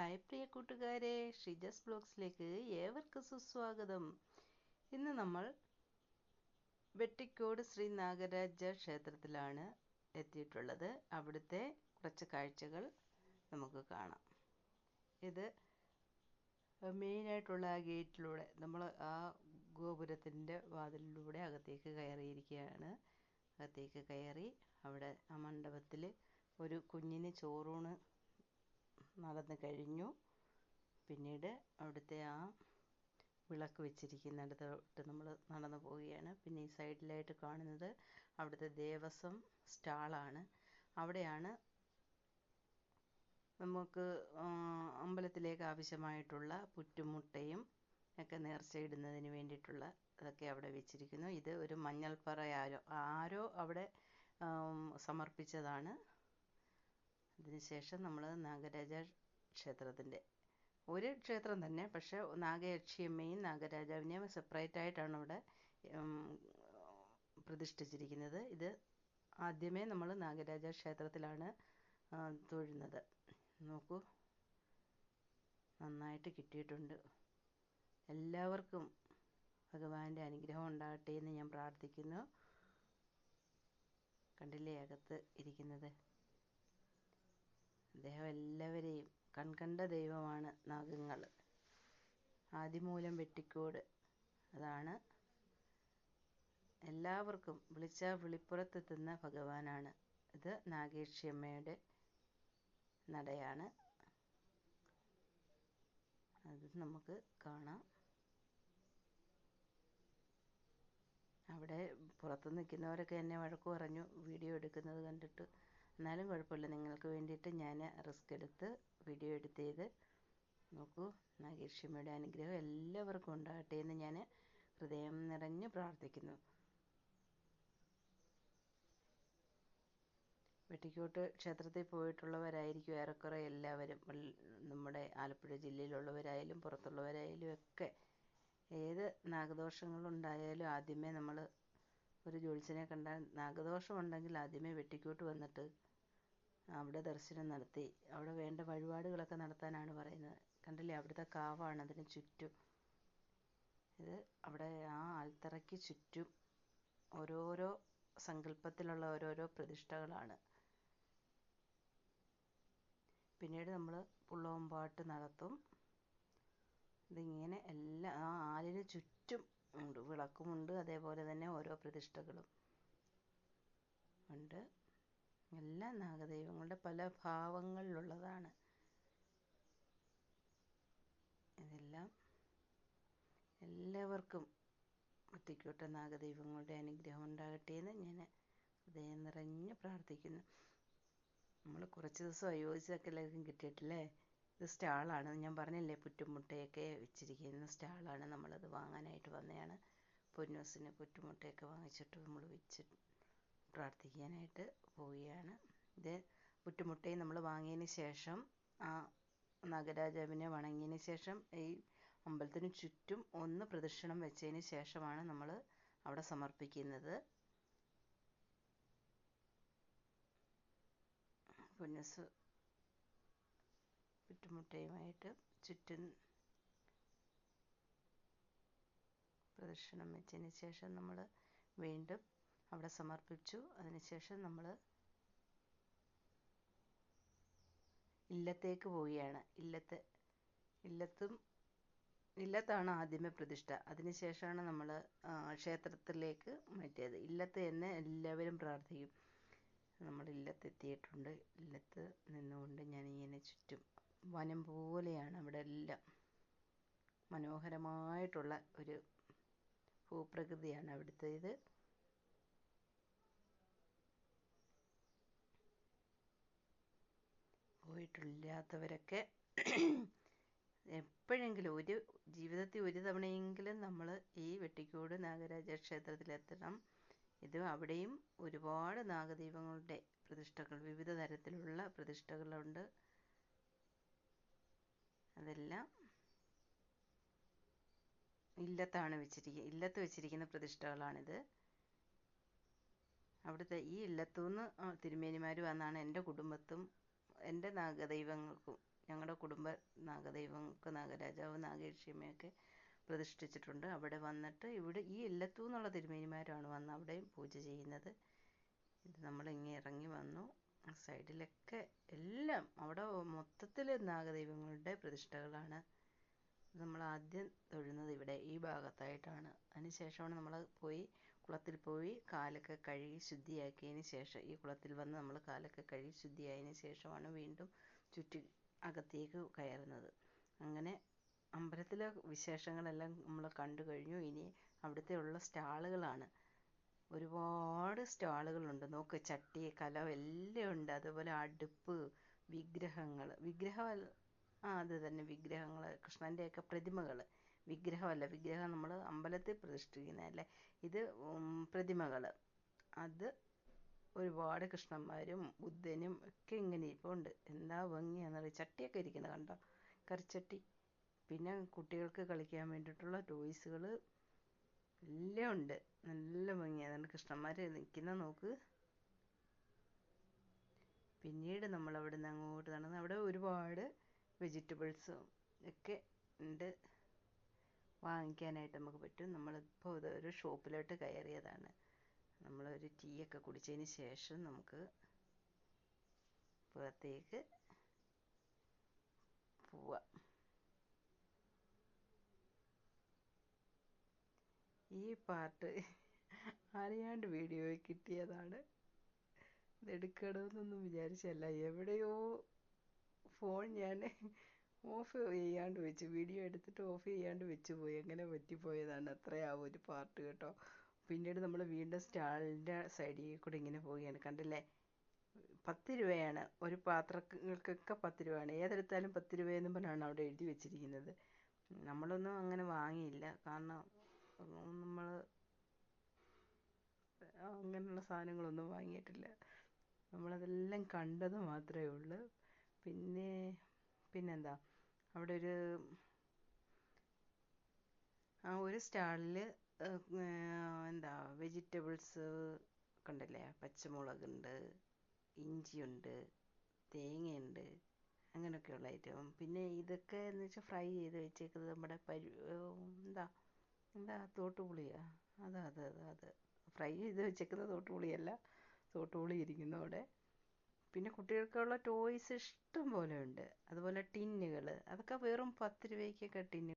Hi പ്രിയ കൂട്ടുകാരെ ഷിജസ് ബ്ലോഗ്സിലേക്ക് ഏവർക്കും സുസ്വാഗതം. ഇന്ന് നമ്മൾ വെട്ടിക്കോട് ശ്രീ നാഗരാജ ക്ഷേത്രത്തിലാണ് എത്തിയിട്ടുള്ളത്. അവിടുത്തെ കുറച്ച് കാഴ്ചകൾ നമുക്ക് കാണാം. ഇത് മെയിനായിട്ടുള്ള ആ ഗേറ്റിലൂടെ നമ്മൾ ആ ഗോപുരത്തിന്റെ വാതിലിലൂടെ അകത്തേക്ക് കയറിയിരിക്കുകയാണ്. അകത്തേക്ക് കയറി അവിടെ ആ മണ്ഡപത്തിൽ ഒരു കുഞ്ഞിന് ചോറൂണ് നടന്നു കഴിഞ്ഞു. പിന്നീട് അവിടുത്തെ ആ വിളക്ക് വെച്ചിരിക്കുന്നിടത്തോട്ട് നമ്മൾ നടന്നു പോവുകയാണ്. പിന്നെ ഈ സൈഡിലായിട്ട് കാണുന്നത് അവിടുത്തെ ദേവസ്വം സ്റ്റാളാണ്. അവിടെയാണ് നമുക്ക് അമ്പലത്തിലേക്ക് ആവശ്യമായിട്ടുള്ള പുറ്റുമുട്ടയും ഒക്കെ നേർച്ചയിടുന്നതിന് വേണ്ടിയിട്ടുള്ള അതൊക്കെ അവിടെ വെച്ചിരിക്കുന്നു. ഇത് ഒരു മഞ്ഞൾപ്പറ ആരോ ആരോ അവിടെ സമർപ്പിച്ചതാണ്. അതിനുശേഷം നമ്മൾ നാഗരാജ ക്ഷേത്രത്തിന്റെ ഒരു ക്ഷേത്രം തന്നെ പക്ഷേ നാഗയക്ഷിയമ്മയും നാഗരാജാവിനെയും സെപ്പറേറ്റ് ആയിട്ടാണ് അവിടെ പ്രതിഷ്ഠിച്ചിരിക്കുന്നത്. ഇത് ആദ്യമേ നമ്മൾ നാഗരാജ ക്ഷേത്രത്തിലാണ് തൊഴുന്നത്. നോക്കൂ. നന്നായിട്ട് കിട്ടിയിട്ടുണ്ട്. എല്ലാവർക്കും ഭഗവാന്റെ അനുഗ്രഹം ഉണ്ടാകട്ടെ എന്ന് ഞാൻ പ്രാർത്ഥിക്കുന്നു. കണ്ടില്ലേ അകത്ത് ഇരിക്കുന്നത്. അദ്ദേഹം എല്ലാവരെയും കൺകണ്ട ദൈവമാണ് നാഗങ്ങൾ ആദിമൂലം വെട്ടിക്കോട്. അതാണ് എല്ലാവർക്കും വിളിച്ചാൽ വിളിപ്പുറത്തെത്തുന്ന ഭഗവാനാണ്. ഇത് നാഗേക്ഷിയമ്മയുടെ നടയാണ്. അത് നമുക്ക് കാണാം. അവിടെ പുറത്ത് നിൽക്കുന്നവരൊക്കെ എന്നെ വഴക്ക് പറഞ്ഞു വീഡിയോ എടുക്കുന്നത് കണ്ടിട്ട്. എന്നാലും കുഴപ്പമില്ല. നിങ്ങൾക്ക് വേണ്ടിയിട്ട് ഞാൻ റിസ്ക് എടുത്ത് വീഡിയോ എടുത്ത് ചെയ്ത് നോക്കൂ നാഗേക്ഷിയമ്മയുടെ അനുഗ്രഹം എല്ലാവർക്കും ഉണ്ടാകട്ടെ എന്ന് ഞാൻ ഹൃദയം നിറഞ്ഞ് പ്രാർത്ഥിക്കുന്നു. വെട്ടിക്കോട്ട് ക്ഷേത്രത്തിൽ പോയിട്ടുള്ളവരായിരിക്കും ഏറെക്കുറെ എല്ലാവരും. നമ്മുടെ ആലപ്പുഴ ജില്ലയിലുള്ളവരായാലും പുറത്തുള്ളവരായാലും ഒക്കെ ഏത് നാഗദോഷങ്ങളുണ്ടായാലും ആദ്യമേ നമ്മൾ ഒരു ജ്യോത്സ്യനെ കണ്ടാൽ നാഗദോഷമുണ്ടെങ്കിൽ ആദ്യമേ വെട്ടിക്കോട്ട് വന്നിട്ട് അവിടെ ദർശനം നടത്തി. അവിടെ വേണ്ട വഴിപാടുകളൊക്കെ നടത്താനാണ് പറയുന്നത്. കണ്ടില്ലേ? അവിടുത്തെ കാവാണ് അതിന് ചുറ്റും. ഇത് അവിടെ ആ ആൽത്തറയ്ക്ക് ചുറ്റും ഓരോരോ സങ്കല്പത്തിലുള്ള ഓരോരോ പ്രതിഷ്ഠകളാണ്. പിന്നീട് നമ്മൾ പുള്ളവമ്പാട്ട് നടത്തും. ഇതിങ്ങനെ എല്ലാ ആ ആലിന് ചുറ്റും ഉണ്ട് വിളക്കുമുണ്ട് അതേപോലെ തന്നെ ഓരോ പ്രതിഷ്ഠകളും ഉണ്ട്. എല്ലാ നാഗദൈവങ്ങളുടെ പല ഭാവങ്ങളിലുള്ളതാണ്. ഇതെല്ലാം എല്ലാവർക്കും ഒത്തിക്കോട്ടെ നാഗദൈവങ്ങളുടെ അനുഗ്രഹം ഉണ്ടാകട്ടെ എന്ന് ഞാൻ ഹൃദയം നിറഞ്ഞ് പ്രാർത്ഥിക്കുന്നു. നമ്മൾ കുറച്ച് ദിവസം അയോജിച്ചൊക്കെ എല്ലാവർക്കും കിട്ടിയിട്ടില്ലേ? ഇത് സ്റ്റാളാണ്. ഞാൻ പറഞ്ഞില്ലേ പുറ്റുമുട്ടയൊക്കെ വെച്ചിരിക്കുന്ന സ്റ്റാളാണ്. നമ്മളത് വാങ്ങാനായിട്ട് വന്നതാണ്. പൊന്നൂസിന് പുറ്റുമുട്ടയൊക്കെ വാങ്ങിച്ചിട്ട് നമ്മൾ വെച്ച് പ്രാർത്ഥിക്കാനായിട്ട് പോവുകയാണ് ഇത് പുറ്റുമുട്ടയും നമ്മൾ വാങ്ങിയതിന് ശേഷം ആ നാഗരാജാവിനെ വണങ്ങിയതിന് ശേഷം ഈ അമ്പലത്തിന് ചുറ്റും ഒന്ന് പ്രദക്ഷിണം വെച്ചതിന് ശേഷമാണ് നമ്മൾ അവിടെ സമർപ്പിക്കുന്നത്. പൊന്നസ് ചുറ്റുമുട്ടയുമായിട്ട് ചുറ്റും പ്രദക്ഷിണം വെച്ചതിന് ശേഷം നമ്മൾ വീണ്ടും അവിടെ സമർപ്പിച്ചു. അതിനുശേഷം നമ്മൾ ഇല്ലത്തേക്ക് പോവുകയാണ്. ഇല്ലത്ത് ഇല്ലത്തും ഇല്ലത്താണ് ആദ്യമേ പ്രതിഷ്ഠ. അതിനുശേഷമാണ് നമ്മൾ ക്ഷേത്രത്തിലേക്ക് മാറ്റിയത്. ഇല്ലത്ത് എന്ന് എല്ലാവരും പ്രാർത്ഥിക്കും. നമ്മൾ ഇല്ലത്തെത്തിയിട്ടുണ്ട് ഇല്ലത്ത് നിന്നുകൊണ്ട് ഞാൻ ഇങ്ങനെ ചുറ്റും വനം പോലെയാണ് അവിടെ എല്ലാം. മനോഹരമായിട്ടുള്ള ഒരു ഭൂപ്രകൃതിയാണ് അവിടുത്തേത്. പോയിട്ടില്ലാത്തവരൊക്കെ എപ്പോഴെങ്കിലും ഒരു ജീവിതത്തിൽ ഒരു തവണയെങ്കിലും നമ്മൾ ഈ വെട്ടിക്കോട് നാഗരാജ ക്ഷേത്രത്തിലെത്തണം ഇത് അവിടെയും ഒരുപാട് നാഗദൈവങ്ങളുടെ പ്രതിഷ്ഠകൾ വിവിധ തരത്തിലുള്ള പ്രതിഷ്ഠകളുണ്ട്. അതെല്ലാം ഇല്ലത്താണ് വെച്ചിരിക്കുക ഇല്ലത്ത് വെച്ചിരിക്കുന്ന പ്രതിഷ്ഠകളാണിത്. അവിടുത്തെ ഈ ഇല്ലത്തുനിന്ന് തിരുമേനിമാർ വന്നാണ് എന്റെ കുടുംബത്തും എന്റെ നാഗദൈവങ്ങൾക്കും ഞങ്ങളുടെ കുടുംബ നാഗദൈവങ്ങൾക്ക് നാഗരാജാവ് നാഗേക്ഷിയമ്മയൊക്കെ പ്രതിഷ്ഠിച്ചിട്ടുണ്ട്. അവിടെ വന്നിട്ട് ഇവിടെ ഈ ഇല്ലത്തു എന്നുള്ള തിരുമേനിമാരാണ് വന്ന് അവിടെയും പൂജ ചെയ്യുന്നത്. ഇത് നമ്മളിങ്ങനെ ഇറങ്ങി വന്നു. സൈഡിലൊക്കെ എല്ലാം അവിടെ മൊത്തത്തിൽ നാഗദൈവങ്ങളുടെ പ്രതിഷ്ഠകളാണ്. നമ്മൾ ആദ്യം തൊഴുന്നത് ഇവിടെ ഈ ഭാഗത്തായിട്ടാണ്. അതിനുശേഷമാണ് നമ്മൾ പോയി കുളത്തിൽ പോയി കാലൊക്കെ കഴുകി ശുദ്ധിയാക്കിയതിന് ശേഷം ഈ കുളത്തിൽ വന്ന് നമ്മൾ കാലൊക്കെ കഴുകി ശുദ്ധിയായതിന് ശേഷമാണ് വീണ്ടും ചുറ്റി അകത്തേക്ക് കയറുന്നത്. അങ്ങനെ അമ്പലത്തിലെ വിശേഷങ്ങളെല്ലാം നമ്മൾ കണ്ടു കഴിഞ്ഞു. ഇനി അവിടുത്തെ ഉള്ള സ്റ്റാളുകളാണ്. ഒരുപാട് സ്റ്റാളുകളുണ്ട്. നോക്ക് ചട്ടി കലം എല്ലാം ഉണ്ട്. അതുപോലെ അടുപ്പ് വിഗ്രഹങ്ങൾ. വിഗ്രഹ ആ അത് തന്നെ വിഗ്രഹങ്ങൾ കൃഷ്ണന്റെയൊക്കെ പ്രതിമകൾ. വിഗ്രഹമല്ല വിഗ്രഹം നമ്മൾ അമ്പലത്തിൽ പ്രതിഷ്ഠിക്കുന്നതല്ലേ? ഇത് പ്രതിമകൾ അത് ഒരുപാട് കൃഷ്ണന്മാരും ബുദ്ധനും ഒക്കെ ഇങ്ങനെ ഇപ്പോൾ ഉണ്ട്. എന്താ ഭംഗിയാണെന്നറിയാം ചട്ടിയൊക്കെ ഇരിക്കുന്നത് കണ്ടോ? കറിച്ചട്ടി. പിന്നെ കുട്ടികൾക്ക് കളിക്കാൻ വേണ്ടിയിട്ടുള്ള ടോയ്സുകൾ എല്ലാം ഉണ്ട്. നല്ല ഭംഗിയാണ് കൃഷ്ണന്മാർ നിൽക്കുന്ന നോക്ക്. പിന്നീട് നമ്മൾ അവിടെ നിന്ന് അങ്ങോട്ട് നടന്ന് അവിടെ ഒരുപാട് വെജിറ്റബിൾസും ഒക്കെ ഉണ്ട്. വാങ്ങിക്കാനായിട്ട് നമുക്ക് പറ്റും. നമ്മളിപ്പോൾ ഒരു ഷോപ്പിലോട്ട് കയറിയതാണ്. നമ്മളൊരു ടീ ഒക്കെ കുടിച്ചതിന് ശേഷം നമുക്ക് പുറത്തേക്ക് പോവാം. ഈ പാർട്ട് അറിയാണ്ട് വീഡിയോ കിട്ടിയതാണ്. ഇതെടുക്കണമെന്നൊന്നും വിചാരിച്ചല്ല. എവിടെയോ ഫോൺ ഞാൻ ഓഫ് ചെയ്യാണ്ട് വെച്ച് വീഡിയോ എടുത്തിട്ട് ഓഫ് ചെയ്യാണ്ട് വെച്ച് പോയി. അങ്ങനെ പറ്റിപ്പോയതാണ് ആ ഒരു പാർട്ട് കേട്ടോ. പിന്നീട് നമ്മൾ വീണ്ടും സ്റ്റാളിന്റെ സൈഡിൽ കൂടെ ഇങ്ങനെ പോവുകയാണ്. കണ്ടില്ലേ? പത്ത് രൂപയാണ്. ഒരു പാത്രങ്ങൾക്കൊക്കെ പത്ത് രൂപയാണ്. ഏതെടുത്താലും പത്ത് രൂപയെന്നും പറഞ്ഞാണ് അവിടെ എഴുതി വെച്ചിരിക്കുന്നത്. നമ്മളൊന്നും അങ്ങനെ വാങ്ങിയില്ല. കാരണം നമ്മൾ അങ്ങനെയുള്ള സാധനങ്ങളൊന്നും വാങ്ങിയിട്ടില്ല. നമ്മളതെല്ലാം കണ്ടത് മാത്രമേ ഉള്ളൂ. പിന്നെ പിന്നെന്താ? അവിടെ ഒരു ആ ഒരു സ്റ്റാളിൽ എന്താ വെജിറ്റബിൾസ് കണ്ടില്ലേ? പച്ചമുളകുണ്ട് ഇഞ്ചിയുണ്ട് തേങ്ങയുണ്ട് അങ്ങനെയൊക്കെയുള്ള ഐറ്റം. പിന്നെ ഇതൊക്കെ എന്ന് വെച്ചാൽ ഫ്രൈ ചെയ്ത് വെച്ചേക്കുന്നത് നമ്മുടെ പരു എന്താ എന്താ തോട്ടുപുളിയാ? അതാ അത് അത് അത്. ഫ്രൈ ചെയ്ത് വെച്ചേക്കുന്ന തോട്ടുപുളിയല്ല തോട്ടുപുളി ഇരിക്കുന്നു അവിടെ. പിന്നെ കുട്ടികൾക്കുള്ള ടോയ്സ് ഇഷ്ടം പോലെ ഉണ്ട്. അതുപോലെ ടിന്നുകൾ അതൊക്കെ വെറും പത്ത് രൂപയ്ക്കൊക്കെ ടിന്നു